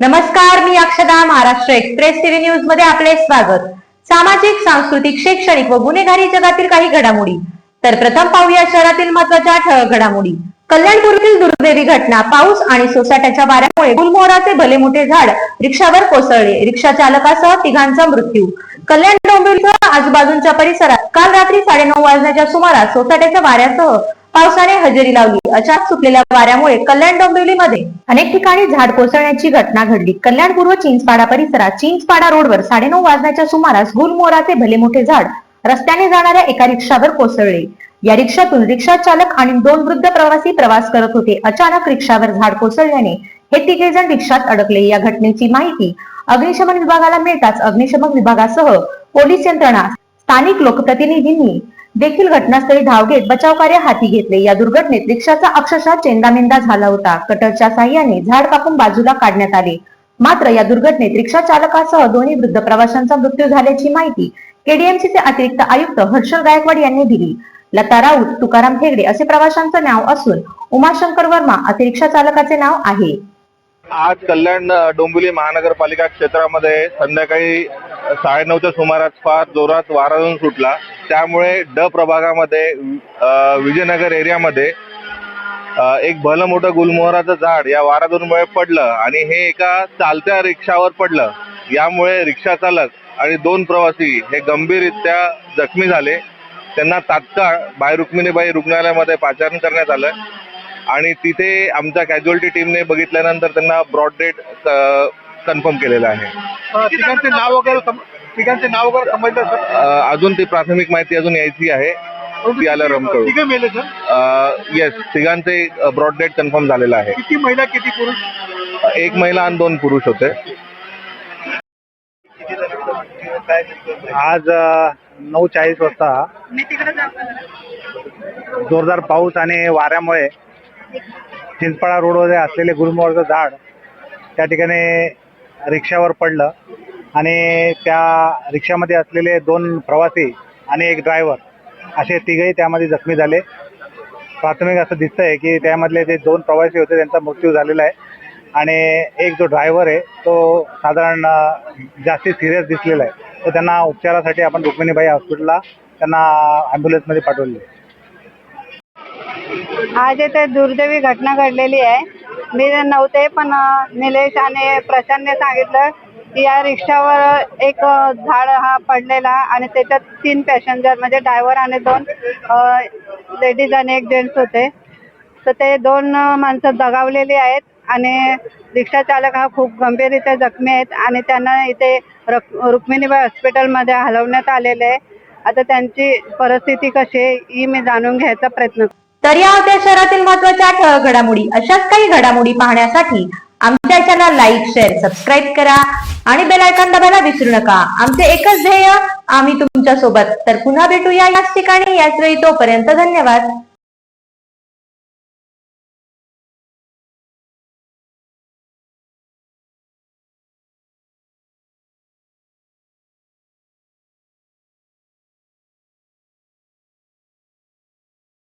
नमस्कार मी अक्षदा Maharashtra express TV न्यूजमध्ये आपले स्वागत. सामाजिक सांस्कृतिक शैक्षणिक व गुन्हेगारी जगातील काही घडामोडी. तर प्रथम पाहूया शहरातील महत्त्वाच्या ठळक घडामोडी. कल्याणपूर्वील दुर्दैवी घटना पाऊस आणि सोसाट्याच्या वाऱ्यामुळे गुलमोहराचे भले मोठे झाड रिक्षावर कोसळले. रिक्षा चालकासह तिघांचा मृत्यू. कल्याण डोंबिवलीसह आजूबाजूच्या परिसरात काल रात्री साडेनऊ वाजण्याच्या सुमारास सोसाट्याच्या वाऱ्यासह पावसाने हजेरी लावली. अचानक सुटलेल्या वाऱ्यामुळे कल्याण डोंबिवलीमध्ये अनेक ठिकाणी झाड कोसळण्याची घटना घडली. कल्याण पूर्व चिंचपाडा परिसरात चिंचपाडा रोडवर साडेनऊ वाजण्याच्या सुमारास गुलमोराचे भले मोठे झाड रस्त्याने जाणाऱ्या एका रिक्षावर कोसळले. या रिक्षातून रिक्षा चालक आणि दोन वृद्ध प्रवासी प्रवास करत होते. अचानक रिक्षावर झाड कोसळल्याने हे तिघे जण रिक्षात अडकले. या घटनेची माहिती अग्निशमन विभागाला मिळताच अग्निशमन विभागासह पोलीस यंत्रणा स्थानिक लोकप्रतिनिधींनी देखील घटनास्थळी धाव घेत बचाव कार्य हाती घेतले. या दुर्घटनेत रिक्षाचा अक्षरशः चेंदामेंदा झाला होता. कटरच्या साह्याने झाड कापून बाजूला काढण्यात आले. मात्र या दुर्घटनेत रिक्षा चालकासह दोन्ही वृद्ध प्रवाशांचा मृत्यू झाल्याची माहिती केडीएमसीचे अतिरिक्त आयुक्त हर्षल गायकवाड यांनी दिली. लता राऊत तुकाराम हेगडे असे प्रवाशांचं नाव असून उमाशंकर वर्मा असे रिक्षा चालकाचे नाव आहे. आज कल्याण डोंबिवली महानगरपालिका क्षेत्रामध्ये संध्याकाळी साडेनऊच्या सुमारास फार जोरात वारा जाऊन सुटला. त्यामुळे ड प्रभागामध्ये विजयनगर एरियामध्ये एक भलं मोठं गुलमोहराचं झाड या वारादूनमुळे पडलं आणि हे एका चालत्या रिक्षावर पडलं. यामुळे रिक्षा चालक आणि दोन प्रवासी हे गंभीररित्या जखमी झाले. त्यांना तात्काळ बाय रुक्मिणीबाई रुग्णालयामध्ये पाचारण करण्यात आलं आणि तिथे आमच्या कॅज्युअल्टी टीमने बघितल्यानंतर त्यांना ब्रॉड डेड कन्फर्म केलेलं आहे. तिघांचे नाव वगैरे सम- तिघांचे नाव वगैरे समजलं सर? अ, अजून ती प्राथमिक माहिती अजून यायची आहे. ती आल्यावर कळू तिघे मेले सर? येस तिघांचे ब्रॉड डेट कन्फर्म झालेलं आहे. किती महिला किती पुरुष? एक महिला आणि दोन पुरुष होते. आज नऊ चाळीस वाजता जोरदार पाऊस आणि वाऱ्यामुळे चिंचपाडा रोडवर असलेले गुलमोहरचं झाड त्या ठिकाणी रिक्षावर पडलं आणि त्या रिक्षामध्ये असलेले दोन प्रवासी आणि एक ड्रायव्हर असे तिघही त्यामध्ये जखमी झाले. प्राथमिक असं दिसतंय की त्यामधले जे दोन प्रवासी होते त्यांचा मृत्यू झालेला आहे. आणि एक जो ड्रायव्हर आहे तो साधारण जास्ती सिरियस दिसलेला आहे. तर त्यांना उपचारासाठी आपण रुक्मिणीबाई हॉस्पिटलला त्यांना ॲम्ब्युलन्समध्ये पाठवले. आज इथे दुर्दैवी घटना घडलेली आहे. मी नव्हते पण निलेश आणि प्रशांतने सांगितलं की या रिक्षावर एक झाड हा पडलेला आणि त्याच्यात तीन पॅसेंजर म्हणजे ड्रायव्हर आणि दोन लेडीज आणि एक जेंट्स होते. तर ते दोन माणसं दगावलेली आहेत आणि रिक्षा चालक हा खूप गंभीररित्या जखमी आहेत आणि त्यांना इथे रक रुक्मिणीबाई हॉस्पिटलमध्ये हलवण्यात आलेले आहे. आता त्यांची परिस्थिती कशी आहे ही मी जाणून घ्यायचा प्रयत्न तर या होत्या शहरातील महत्त्वाच्या ठळक घडामोडी अशाच काही घडामोडी पाहण्यासाठी आमच्या चॅनल लाईक शेअर सबस्क्राईब करा आणि बेल आयकॉन दाबायला विसरू नका. आमचे एकच ध्येय आम्ही तुमच्यासोबत तर पुन्हा भेटूया याच ठिकाणी. याच वेळी तोपर्यंत धन्यवाद.